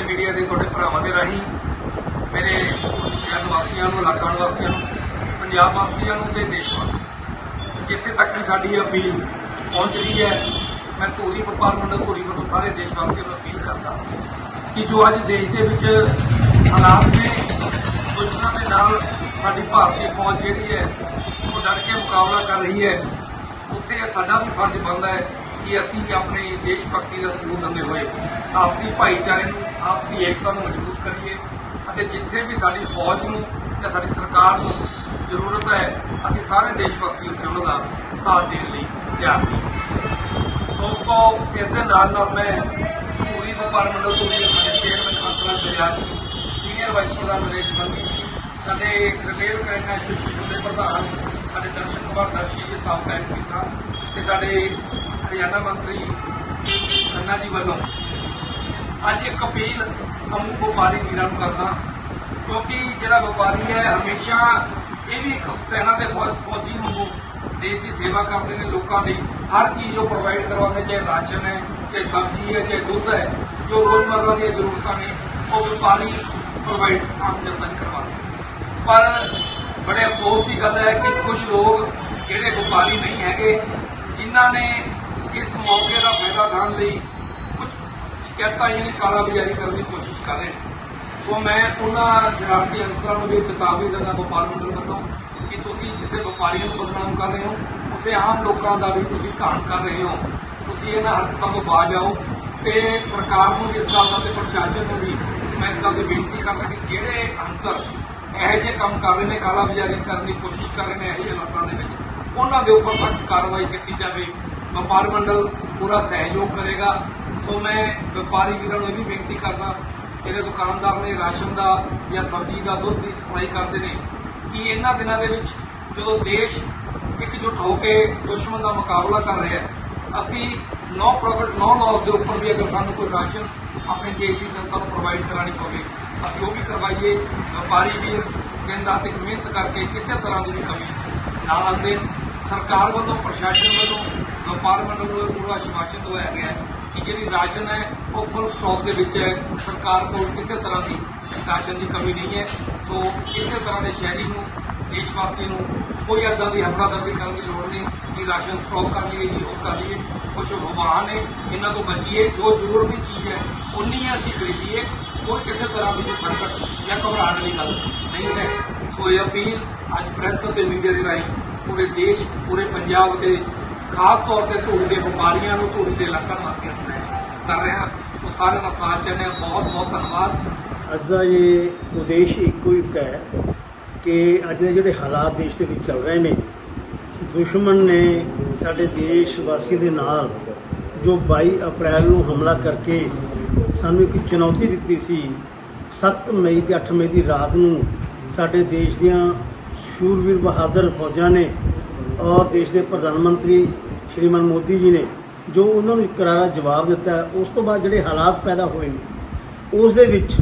ਤੇ ਮੀਡੀਆ ਦੇ ਤੁਹਾਡੇ ਭਰਾਵਾਂ ਦੇ ਰਾਹੀਂ, ਮੇਰੇ ਸ਼ਹਿਰ ਨਿਵਾਸੀਆਂ ਨੂੰ, ਇਲਾਕਾ ਨਿਵਾਸੀਆਂ ਨੂੰ, ਪੰਜਾਬ ਵਾਸੀਆਂ ਨੂੰ ਤੇ ਦੇਸ਼ ਵਾਸੀਆਂ ਨੂੰ, ਜਿੱਥੇ ਤੱਕ ਵੀ ਸਾਡੀ ਇਹ ਅਪੀਲ ਪਹੁੰਚ ਰਹੀ ਹੈ, ਮੈਂ ਧੂਰੀ ਵਪਾਰ ਮੰਡਲ, ਧੂਰੀ ਵੱਲੋਂ ਸਾਰੇ ਦੇਸ਼ ਵਾਸੀਆਂ ਨੂੰ ਅਪੀਲ ਕਰਦਾ ਕਿ ਜੋ ਅੱਜ ਦੇਸ਼ ਦੇ ਵਿੱਚ ਹਾਲਾਤ ਨੇ, ਦੁਸ਼ਮਣਾਂ ਦੇ ਨਾਲ ਸਾਡੀ ਭਾਰਤੀ ਫੌਜ ਜਿਹੜੀ ਹੈ, ਉਹ ਡਟ ਕੇ ਮੁਕਾਬਲਾ ਕਰ ਰਹੀ ਹੈ, ਉੱਥੇ ਸਾਡਾ ਵੀ ਫਰਜ਼ ਬਣਦਾ ਹੈ ਕਿ ਅਸੀਂ ਆਪਣੇ ਦੇਸ਼ ਭਗਤੀ ਦਾ ਸਬੂਤ ਦਿੰਦੇ ਹੋਏ ਆਪਸੀ ਭਾਈਚਾਰੇ ਨੂੰ, ਆਪਸੀ ਏਕਤਾ ਨੂੰ ਮਜ਼ਬੂਤ ਕਰੀਏ ਅਤੇ ਜਿੱਥੇ ਵੀ ਸਾਡੀ ਫੌਜ ਨੂੰ ਜਾਂ ਸਾਡੀ ਸਰਕਾਰ ਨੂੰ ਜ਼ਰੂਰਤ ਹੈ, ਅਸੀਂ ਸਾਰੇ ਦੇਸ਼ ਵਾਸੀ ਉੱਥੇ ਉਹਨਾਂ ਦਾ ਸਾਥ ਦੇਣ ਲਈ ਤਿਆਰ ਹਾਂ। ਦੋਸਤੋ, ਇਸ ਦੇ ਨਾਲ ਨਾਲ ਮੈਂ ਪੂਰੀ ਵਪਾਰ ਮੰਡਲ ਤੋਂ ਸਾਡੇ ਚੇਅਰਮੈਨ ਹੰਸਰਾਜ ਬਜਾਜ ਜੀ ਸੀਨੀਅਰ ਵਾਈਸ ਪ੍ਰਧਾਨ ਵਿਦੇਸ਼ ਮੰਤਰੀ ਸਾਡੇ ਰਿਟੇਲ ਕਰੈਕਟ ਐਸੋਸੀਏਸ਼ਨ ਦੇ ਪ੍ਰਧਾਨ, ਸਾਡੇ ਦਰਸ਼ਨ ਕੁਮਾਰ ਦਰਸ਼ੀ ਜੀ ਸਾਬਕਾ ਐਮਸੀ ਸਾਹਿਬ, ਤੇ ਸਾਡੇ ਖਜ਼ਾਨਾ ਮੰਤਰੀ ਖੰਨਾ ਜੀ ਵੱਲੋਂ ਅੱਜ ਇੱਕ ਅਪੀਲ ਸਮੂਹ ਵਪਾਰੀ ਵੀਰਾਂ ਨੂੰ ਕਰਦਾ ਕਿਉਂਕਿ ਜਿਹੜਾ ਵਪਾਰੀ ਹੈ, ਹਮੇਸ਼ਾ ਇਹ ਵੀ ਇੱਕ ਸੈਨਾ ਦੇ ਫੌਜ, ਫੌਜੀ ਵਾਂਗੂ ਦੇਸ਼ ਦੀ ਸੇਵਾ ਕਰਦੇ ਨੇ ਲੋਕਾਂ ਲਈ। ਹਰ ਚੀਜ਼ ਉਹ ਪ੍ਰੋਵਾਈਡ ਕਰਵਾਉਂਦੇ, ਚਾਹੇ ਰਾਸ਼ਨ ਹੈ, ਚਾਹੇ ਸਬਜ਼ੀ ਹੈ, ਚਾਹੇ ਦੁੱਧ ਹੈ, ਜੋ ਰੋਜ਼ਮਰਰਾ ਦੀਆਂ ਜ਼ਰੂਰਤਾਂ ਨੇ, ਉਹ ਵਪਾਰੀ ਪ੍ਰੋਵਾਈਡ ਆਮ ਜਨਤਾ ਨੂੰ ਕਰਵਾਉਂਦੇ ਪਰ ਬੜੇ ਅਫਸੋਸ ਦੀ ਗੱਲ ਹੈ ਕਿ ਕੁਝ ਲੋਕ ਜਿਹੜੇ ਵਪਾਰੀ ਨਹੀਂ ਹੈਗੇ, ਜਿਨ੍ਹਾਂ ਨੇ ਇਸ ਮੌਕੇ ਦਾ ਫਾਇਦਾ ਉਠਾਉਣ ਲਈ ਕੁਝ ਸ਼ਿਕਾਇਤਾਂ ਯਾਨੀ ਕਾਲਾ ਬਾਜ਼ਾਰੀ ਕਰਨ ਦੀ ਕੋਸ਼ਿਸ਼ ਕਰ ਰਹੇ ਨੇ। ਸੋ ਮੈਂ ਉਹਨਾਂ ਸ਼ਰਾਰਤੀ ਅਨਸਰਾਂ ਨੂੰ ਵੀ ਚੇਤਾਵਨੀ ਦਿੰਦਾ, ਵਪਾਰ ਮੰਡਲ ਵੱਲੋਂ, ਕਿ ਤੁਸੀਂ ਜਿੱਥੇ ਵਪਾਰੀਆਂ ਨੂੰ ਬਦਨਾਮ ਕਰ ਰਹੇ ਹੋ, ਉੱਥੇ ਆਮ ਲੋਕਾਂ ਦਾ ਵੀ ਤੁਸੀਂ ਘਾਣ ਕਰ ਰਹੇ ਹੋ। ਤੁਸੀਂ ਇਹਨਾਂ ਹਰਕਤਾਂ ਤੋਂ ਬਾਜ ਆਓ ਤੇ ਸਰਕਾਰ ਨੂੰ ਇਸ ਗੱਲ ਦਾ ਤੇ ਪ੍ਰਸ਼ਾਸਨ ਨੂੰ ਵੀ ਮੈਂ ਇਸ ਗੱਲ 'ਤੇ ਬੇਨਤੀ ਕਰਦਾ ਕਿ ਜਿਹੜੇ ਅਨਸਰ ਇਹੋ ਜਿਹੇ ਕੰਮ ਕਰ ਰਹੇ ਨੇ, ਕਾਲਾ ਬਾਜ਼ਾਰੀ ਕਰਨ ਦੀ ਕੋਸ਼ਿਸ਼ ਕਰ ਰਹੇ ਨੇ, ਇਹੋ ਜਿਹੇ ਹਾਲਾਤਾਂ ਦੇ ਵਿੱਚ, ਉਹਨਾਂ ਦੇ ਉੱਪਰ ਸਖਤ ਕਾਰਵਾਈ ਕੀਤੀ ਜਾਵੇ। ਵਪਾਰ ਮੰਡਲ ਪੂਰਾ ਸਹਿਯੋਗ ਕਰੇਗਾ। ਸੋ ਮੈਂ ਵਪਾਰੀ ਵੀਰਾਂ ਨੂੰ ਇਹ ਵੀ ਬੇਨਤੀ ਕਰਦਾ, ਜਿਹੜੇ ਦੁਕਾਨਦਾਰ ਨੇ ਰਾਸ਼ਨ ਦਾ ਜਾਂ ਸਬਜ਼ੀ ਦਾ ਦੁੱਧ ਦੀ ਸਪਲਾਈ ਕਰਦੇ ਨੇ, ਕਿ ਇਹਨਾਂ ਦਿਨਾਂ ਦੇ ਵਿੱਚ ਜਦੋਂ ਦੇਸ਼ ਇਕਜੁੱਟ ਹੋ ਕੇ ਦੁਸ਼ਮਣ ਦਾ ਮੁਕਾਬਲਾ ਕਰ ਰਿਹਾ ਹੈ, ਅਸੀਂ ਨੋ ਪ੍ਰੋਫਿਟ, ਨੋ ਲਾਸ ਦੇ ਉੱਪਰ ਵੀ ਅਗਰ ਸਾਨੂੰ ਕੋਈ ਰਾਸ਼ਨ ਆਪਣੇ ਦੇਸ਼ ਦੀ ਜਨਤਾ ਨੂੰ ਪ੍ਰੋਵਾਈਡ ਕਰਾਣੀ ਪਵੇ, ਅਸੀਂ ਉਹ ਵੀ ਕਰਵਾਈਏ। ਵਪਾਰੀ ਵੀਰ ਦਿਨ ਰਾਤ ਇੱਕ ਮਿਹਨਤ ਕਰਕੇ ਕਿਸੇ ਤਰ੍ਹਾਂ ਦੀ ਵੀ ਕਮੀ ਨਾ ਆਉਂਦੇ ਸਰਕਾਰ ਵੱਲੋਂ, ਪ੍ਰਸ਼ਾਸਨ ਵੱਲੋਂ ਵਪਾਰ ਮੰਡਲ ਵੱਲੋਂ ਪੂਰਾ ਸ਼ਿਮਾਚਨ ਦਵਾਇਆ ਗਿਆ ਕਿ ਜਿਹੜੀ ਰਾਸ਼ਨ ਹੈ, ਉਹ ਫੁੱਲ ਸਟਾਕ ਦੇ ਵਿੱਚ ਹੈ। ਸਰਕਾਰ ਕੋਲ ਕਿਸੇ ਤਰ੍ਹਾਂ ਦੀ ਰਾਸ਼ਨ ਦੀ ਕਮੀ ਨਹੀਂ ਹੈ। ਸੋ ਕਿਸੇ ਤਰ੍ਹਾਂ ਦੇ ਸ਼ਹਿਰੀ ਨੂੰ ਦੇਸ਼ ਵਾਸੀ ਨੂੰ ਕੋਈ ਏਦਾਂ ਦੀ ਹਫੜਾ ਦਰਦੀ ਕਰਨ ਦੀ ਲੋੜ ਨਹੀਂ ਕਿ ਰਾਸ਼ਨ ਸਟਾਕ ਕਰ ਲਈਏ ਜੀ ਉਹ ਕਰ ਲਈਏ। ਕੁਝ ਵਾਹਨ ਨੇ, ਇਹਨਾਂ ਤੋਂ ਬਚੀਏ। ਜੋ ਜ਼ਰੂਰਤ ਦੀ ਚੀਜ਼ ਹੈ ਉਨੀ ਹੀ ਅਸੀਂ ਖਰੀਦੀਏ। ਕੋਈ ਕਿਸੇ ਤਰ੍ਹਾਂ ਦੀ ਕੋਈ ਸੰਕਟ ਜਾਂ ਘਬਰਾਹਟ ਵਾਲੀ ਗੱਲ ਨਹੀਂ ਹੈ। ਸੋ ਇਹ ਅਪੀਲ ਅੱਜ ਪ੍ਰੈਸ ਅਤੇ ਮੀਡੀਆ ਦੇ ਰਾਹੀਂ ਪੂਰੇ ਦੇਸ਼, ਪੂਰੇ ਪੰਜਾਬ ਦੇ ਖਾਸ ਤੌਰ ਤੇ ਧੂੜ ਦੇ ਵਪਾਰੀਆਂ ਨੂੰ ਧੂੜ ਦੇ ਇਲਾਕਾ ਵਾਸੀਆਂ ਨੂੰ ਮੈਂ ਕਰ ਰਿਹਾ ਸੋ ਸਾਰਿਆਂ ਦਾ ਸਾਥ ਚਾਹੁੰਦੇ ਹਾਂ ਬਹੁਤ ਬਹੁਤ ਧੰਨਵਾਦ। ਅੱਜ ਦਾ ਇਹ ਉਦੇਸ਼ ਇੱਕੋ ਇੱਕ ਹੈ ਕਿ ਅੱਜ ਦੇ ਜਿਹੜੇ ਹਾਲਾਤ ਦੇਸ਼ ਦੇ ਵਿੱਚ ਚੱਲ ਰਹੇ ਨੇ, ਦੁਸ਼ਮਣ ਨੇ ਸਾਡੇ ਦੇਸ਼ ਵਾਸੀ ਦੇ ਨਾਲ ਜੋ 22 ਅਪ੍ਰੈਲ ਨੂੰ ਹਮਲਾ ਕਰਕੇ ਸਾਨੂੰ ਇੱਕ ਚੁਣੌਤੀ ਦਿੱਤੀ ਸੀ 7 ਮਈ ਤੇ 8 ਮਈ ਦੀ ਰਾਤ ਨੂੰ ਸਾਡੇ ਦੇਸ਼ ਦੀਆਂ ਸ਼ੂਰਵੀਰ ਬਹਾਦਰ ਫੌਜਾਂ ਨੇ ਔਰ ਦੇਸ਼ ਦੇ ਪ੍ਰਧਾਨ ਮੰਤਰੀ ਸ਼੍ਰੀਮਾਨ ਮੋਦੀ ਜੀ ਨੇ ਜੋ ਉਹਨਾਂ ਨੂੰ ਕਰਾਰਾ ਜਵਾਬ ਦਿੱਤਾ, ਉਸ ਤੋਂ ਬਾਅਦ ਜਿਹੜੇ ਹਾਲਾਤ ਪੈਦਾ ਹੋਏ ਨੇ, ਉਸ ਦੇ ਵਿੱਚ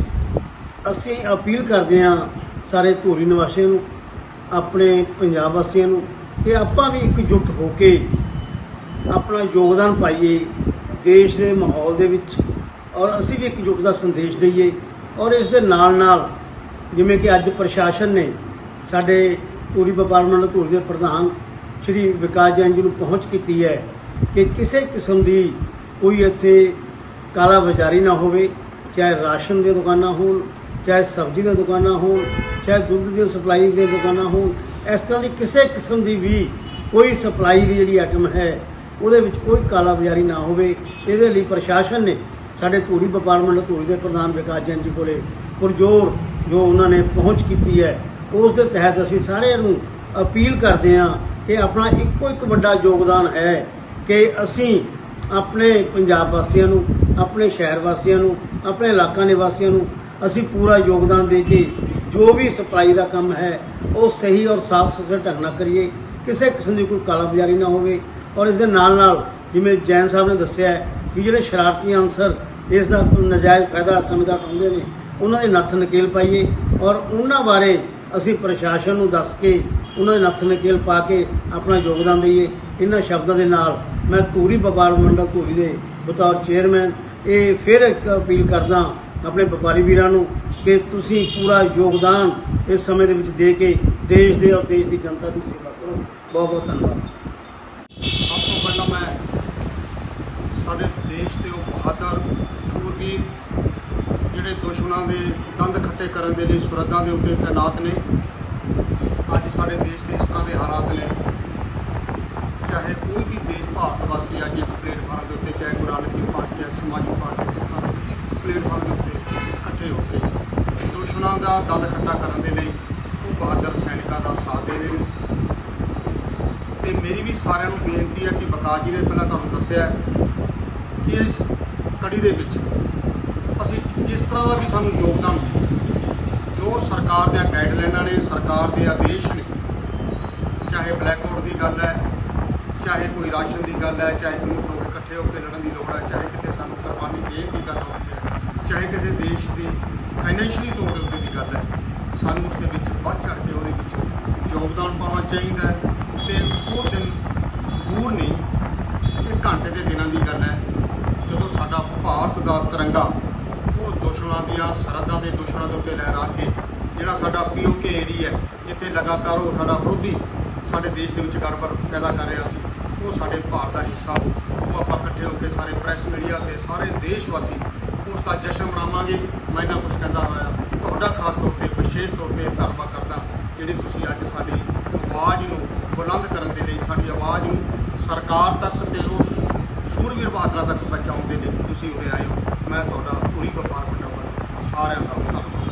ਅਸੀਂ ਅਪੀਲ ਕਰਦੇ ਹਾਂ ਸਾਰੇ ਧੂਰੀ ਨਿਵਾਸੀਆਂ ਨੂੰ, ਆਪਣੇ ਪੰਜਾਬ ਵਾਸੀਆਂ ਨੂੰ, ਕਿ ਆਪਾਂ ਵੀ ਇਕਜੁੱਟ ਹੋ ਕੇ ਆਪਣਾ ਯੋਗਦਾਨ ਪਾਈਏ, ਦੇਸ਼ ਦੇ ਮਾਹੌਲ ਦੇ ਵਿੱਚ, ਔਰ ਅਸੀਂ ਵੀ ਇਕਜੁੱਟ ਦਾ ਸੰਦੇਸ਼ ਦਈਏ, ਔਰ ਇਸ ਦੇ ਨਾਲ ਨਾਲ ਜਿਵੇਂ ਕਿ ਅੱਜ ਪ੍ਰਸ਼ਾਸਨ ਨੇ ਸਾਡੇ ਧੂਰੀ ਵਪਾਰ ਮੰਡਲ, ਧੂਰੀ ਦੇ ਪ੍ਰਧਾਨ ਸ਼੍ਰੀ ਵਿਕਾਸ ਜੈਨ ਜੀ ਨੂੰ ਪਹੁੰਚ ਕੀਤੀ ਹੈ ਕਿ ਕਿਸੇ ਕਿਸਮ ਦੀ ਕੋਈ ਇੱਥੇ ਕਾਲਾ ਬਾਜ਼ਾਰੀ ਨਾ ਹੋਵੇ, ਚਾਹੇ ਰਾਸ਼ਨ ਦੀਆਂ ਦੁਕਾਨਾਂ ਹੋਣ, ਚਾਹੇ ਸਬਜ਼ੀ ਦੀਆਂ ਦੁਕਾਨਾਂ ਹੋਣ, ਚਾਹੇ ਦੁੱਧ ਦੀ ਸਪਲਾਈ ਦੀਆਂ ਦੁਕਾਨਾਂ ਹੋਣ, ਇਸ ਤਰ੍ਹਾਂ ਦੀ ਕਿਸੇ ਕਿਸਮ ਦੀ ਵੀ ਕੋਈ ਸਪਲਾਈ ਦੀ ਜਿਹੜੀ ਆਈਟਮ ਹੈ, ਉਹਦੇ ਵਿੱਚ ਕੋਈ ਕਾਲਾ ਬਾਜ਼ਾਰੀ ਨਾ ਹੋਵੇ। ਇਹਦੇ ਲਈ ਪ੍ਰਸ਼ਾਸਨ ਨੇ ਸਾਡੇ ਧੂਰੀ ਵਪਾਰ ਮੰਡਲ, ਧੂਰੀ ਦੇ ਪ੍ਰਧਾਨ ਵਿਕਾਸ ਜੈਨ ਜੀ ਕੋਲੇ ਪੁਰਜੋਰ ਜੋ ਉਹਨਾਂ ਨੇ ਪਹੁੰਚ ਕੀਤੀ ਹੈ, ਉਸ ਦੇ ਤਹਿਤ ਅਸੀਂ ਸਾਰਿਆਂ ਨੂੰ ਅਪੀਲ ਕਰਦੇ ਹਾਂ ਇਹ ਆਪਣਾ ਇੱਕੋ ਇੱਕ ਵੱਡਾ ਯੋਗਦਾਨ ਹੈ ਕਿ ਅਸੀਂ ਆਪਣੇ ਪੰਜਾਬ ਵਾਸੀਆਂ ਨੂੰ, ਆਪਣੇ ਸ਼ਹਿਰ ਵਾਸੀਆਂ ਨੂੰ, ਆਪਣੇ ਇਲਾਕਾ ਨਿਵਾਸੀਆਂ ਨੂੰ ਅਸੀਂ ਪੂਰਾ ਯੋਗਦਾਨ ਦੇ ਕੇ ਜੋ ਵੀ ਸਪਲਾਈ ਦਾ ਕੰਮ ਹੈ, ਉਹ ਸਹੀ ਔਰ ਸਾਫ਼ ਸੁਥਰੇ ਢੰਗ ਨਾਲ ਕਰੀਏ। ਕਿਸੇ ਕਿਸਮ ਦੀ ਕੋਈ ਕਾਲਾਬਾਜ਼ਾਰੀ ਨਾ ਹੋਵੇ। ਔਰ ਇਸ ਦੇ ਨਾਲ ਨਾਲ ਜਿਵੇਂ ਜੈਨ ਸਾਹਿਬ ਨੇ ਦੱਸਿਆ ਹੈ ਕਿ ਜਿਹੜੇ ਸ਼ਰਾਰਤੀ ਅਨਸਰ ਇਸ ਦਾ ਨਜਾਇਜ਼ ਫਾਇਦਾ ਸਮਝਦਾ ਉਠਾਉਂਦੇ ਨੇ, ਉਹਨਾਂ ਦੇ ਨੱਥ ਨਕੇਲ ਪਾਈਏ। ਔਰ ਉਹਨਾਂ ਬਾਰੇ ਅਸੀਂ ਪ੍ਰਸ਼ਾਸਨ ਨੂੰ ਦੱਸ ਕੇ ਉਹਨਾਂ ਦੇ ਨੱਥ ਨਕੇਲ ਪਾ ਕੇ ਆਪਣਾ ਯੋਗਦਾਨ ਦਈਏ। ਇਹਨਾਂ ਸ਼ਬਦਾਂ ਦੇ ਨਾਲ ਮੈਂ ਧੂਰੀ ਵਪਾਰ ਮੰਡਲ ਧੂਰੀ ਦੇ ਬਤੌਰ ਚੇਅਰਮੈਨ, ਇਹ ਫਿਰ ਇੱਕ ਅਪੀਲ ਕਰਦਾ ਆਪਣੇ ਵਪਾਰੀ ਵੀਰਾਂ ਨੂੰ ਕਿ ਤੁਸੀਂ ਪੂਰਾ ਯੋਗਦਾਨ ਇਸ ਸਮੇਂ ਦੇ ਵਿੱਚ ਦੇ ਕੇ ਦੇਸ਼ ਦੇ ਔਰ ਦੇਸ਼ ਦੀ ਜਨਤਾ ਦੀ ਸੇਵਾ ਕਰੋ। ਬਹੁਤ ਬਹੁਤ ਧੰਨਵਾਦ। ਸਭ ਤੋਂ ਪਹਿਲਾਂ ਮੈਂ ਸਾਡੇ ਦੇਸ਼ ਦੇ ਉਹ ਬਹਾਦਰ ਸੂਰਬੀਰ, ਜਿਹੜੇ ਦੁਸ਼ਮਣਾਂ ਦੇ ਦੰਦ ਖੱਟੇ ਕਰਨ ਦੇ ਲਈ ਸਰਹੱਦਾਂ ਦੇ ਉੱਤੇ ਤਾਇਨਾਤ ਨੇ ਅੱਜ ਸਾਡੇ ਦੇਸ਼ ਦੇ ਇਸ ਤਰ੍ਹਾਂ ਦੇ ਹਾਲਾਤ ਨੇ ਚਾਹੇ ਕੋਈ ਵੀ ਦੇਸ਼ ਭਾਰਤ ਵਾਸੀ ਅੱਜ ਇੱਕ ਪਲੇਟਫਾਰਮ ਦੇ ਉੱਤੇ, ਚਾਹੇ ਗੁਰੂ ਨਾਨਕ ਦੇਵ ਪਾਰਟੀ ਹੈ, ਸਮਾਜਿਕ ਪਾਰਟੀ ਕਿਸ ਤਰ੍ਹਾਂ ਦੀ ਪਲੇਟਫਾਰਮ ਦੇ ਉੱਤੇ ਇਕੱਠੇ ਹੋ ਕੇ ਦੁਸ਼ਮਣਾਂ ਦਾ ਦੰਦ ਖੱਟਾ ਕਰਨ ਦੇ ਲਈ ਉਹ ਬਹਾਦਰ ਸੈਨਿਕਾਂ ਦਾ ਸਾਥ ਦੇ ਰਹੇ ਨੇ। ਤੇ ਮੇਰੀ ਵੀ ਸਾਰਿਆਂ ਨੂੰ ਬੇਨਤੀ ਹੈ ਕਿ ਬਕਾ ਜੀ ਨੇ ਪਹਿਲਾਂ ਤੁਹਾਨੂੰ ਦੱਸਿਆ ਕਿ ਇਸ ਕੜੀ ਦੇ ਵਿੱਚ ਅਸੀਂ ਜਿਸ ਤਰ੍ਹਾਂ ਦਾ ਵੀ ਸਾਨੂੰ ਯੋਗਦਾਨ ਜੋ ਸਰਕਾਰ ਦੀਆਂ ਗਾਈਡਲਾਈਨਾਂ ਨੇ, ਸਰਕਾਰ ਦੇ ਆਦੇਸ਼ ਨੇ, ਚਾਹੇ ਬਲੈਕ ਆਊਟ ਦੀ ਗੱਲ ਹੈ ਚਾਹੇ ਕੋਈ ਰਾਸ਼ਨ ਦੀ ਗੱਲ ਹੈ, ਚਾਹੇ ਕੋਈ ਹੋ ਇਕੱਠੇ ਹੋ ਕੇ ਲੜਨ ਦੀ ਲੋੜ ਹੈ, ਚਾਹੇ ਕਿਤੇ ਸਾਨੂੰ ਕੁਰਬਾਨੀ ਦੇਣ ਦੀ ਗੱਲ ਹੁੰਦੀ ਹੈ, ਚਾਹੇ ਕਿਸੇ ਦੇਸ਼ ਦੀ ਫਾਈਨੈਂਸ਼ੀਅਲੀ ਤੌਰ ਦੇ ਉੱਤੇ ਦੀ ਗੱਲ ਹੈ, ਸਾਨੂੰ ਉਸ ਦੇ ਵਿੱਚ ਵੱਧ ਚੜ ਕੇ ਉਹਦੇ ਵਿੱਚ ਯੋਗਦਾਨ ਪਾਉਣਾ ਚਾਹੀਦਾ ਹੈ ਤੇ ਉਹ ਦਿਨ ਦੂਰ ਨਹੀਂ ਇਹ ਘੰਟੇ ਦੇ ਦਿਨਾਂ ਦੀ ਗੱਲ ਹੈ, ਜਦੋਂ ਸਾਡਾ ਭਾਰਤ ਦਾ ਤਿਰੰਗਾ, ਉਹ ਦੁਸ਼ਮਣਾਂ ਦੀਆਂ ਸਰਹੱਦਾਂ ਦੇ ਦੁਸ਼ਮਣਾਂ ਦੇ ਉੱਤੇ ਲਹਿਰਾ ਕੇ, ਜਿਹੜਾ ਸਾਡਾ ਪੀਓਕੇ ਏਰੀਆ ਜਿੱਥੇ ਲਗਾਤਾਰ ਉਹ ਸਾਡਾ ਵਿਰੋਧੀ ਸਾਡੇ ਦੇਸ਼ ਦੇ ਵਿੱਚ ਗੜਬੜ ਪੈਦਾ ਕਰ ਰਿਹਾ ਸੀ ਉਹ ਸਾਡੇ ਭਾਰਤ ਦਾ ਹਿੱਸਾ ਹੋ। ਉਹ ਆਪਾਂ ਇਕੱਠੇ ਹੋ ਕੇ ਸਾਰੇ ਪ੍ਰੈਸ ਮੀਡੀਆ ਤੇ ਸਾਰੇ ਦੇਸ਼ ਵਾਸੀ ਉਸ ਦਾ ਜਸ਼ਨ ਮਨਾਵਾਂਗੇ। ਮੈਂ ਇਹਨਾਂ ਕੁਝ ਕਹਿੰਦਾ ਹੋਇਆ। ਤੁਹਾਡਾ ਖਾਸ ਤੌਰ ਤੇ, ਵਿਸ਼ੇਸ਼ ਤੌਰ ਤੇ ਧੰਨਵਾਦ ਕਰਦਾ। ਜਿਹੜੀ ਤੁਸੀਂ ਅੱਜ ਸਾਡੀ ਆਵਾਜ਼ ਨੂੰ ਬੁਲੰਦ ਕਰਨ ਦੇ ਲਈ ਸਾਡੀ ਆਵਾਜ਼ ਨੂੰ ਸਰਕਾਰ ਤੱਕ ਤੇ ਉਸ ਸੂਰਵੀਰ ਬਹਾਦਰਾਂ ਤੱਕ ਪਹੁੰਚਾਉਣ ਦੇ ਲਈ ਤੁਸੀਂ ਉਰੇ ਆਏ ਹੋ। ਮੈਂ ਤੁਹਾਡਾ ਪੂਰੀ ਵਪਾਰ ਮੰਡਲ ਵੱਲੋਂ ਸਾਰਿਆਂ ਦਾ ਧੰਨਵਾਦ।